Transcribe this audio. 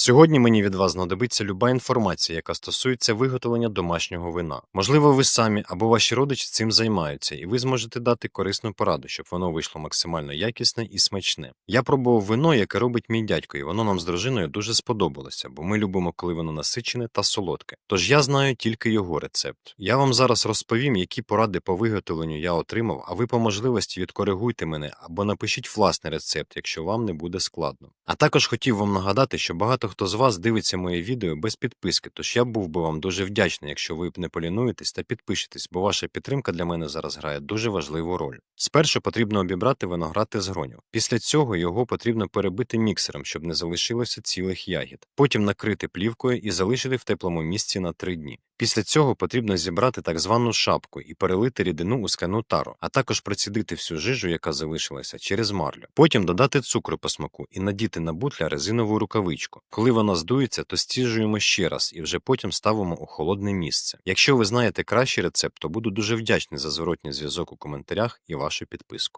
Сьогодні мені від вас знадобиться люба інформація, яка стосується виготовлення домашнього вина. Можливо, ви самі або ваші родичі цим займаються, і ви зможете дати корисну пораду, щоб воно вийшло максимально якісне і смачне. Я пробував вино, яке робить мій дядько, і воно нам з дружиною дуже сподобалося, бо ми любимо, коли воно насичене та солодке. Тож я знаю тільки його рецепт. Я вам зараз розповім, які поради по виготовленню я отримав, а ви по можливості відкоригуйте мене або напишіть власний рецепт, якщо вам не буде складно. А також хотів вам нагадати, що багато хто з вас дивиться моє відео без підписки, тож я був би вам дуже вдячний, якщо ви б не полінуєтесь та підпишетесь, бо ваша підтримка для мене зараз грає дуже важливу роль. Спершу потрібно обібрати виноград із гронів. Після цього його потрібно перебити міксером, щоб не залишилося цілих ягід. Потім накрити плівкою і залишити в теплому місці на 3 дні. Після цього потрібно зібрати так звану шапку і перелити рідину у скляну тару, а також процідити всю жижу, яка залишилася, через марлю. Потім додати цукру по смаку і надіти на бутля резинову рукавичку. Коли вона здується, то стіжуємо ще раз і вже потім ставимо у холодне місце. Якщо ви знаєте кращий рецепт, то буду дуже вдячний за зворотній зв'язок у коментарях і вашу підписку.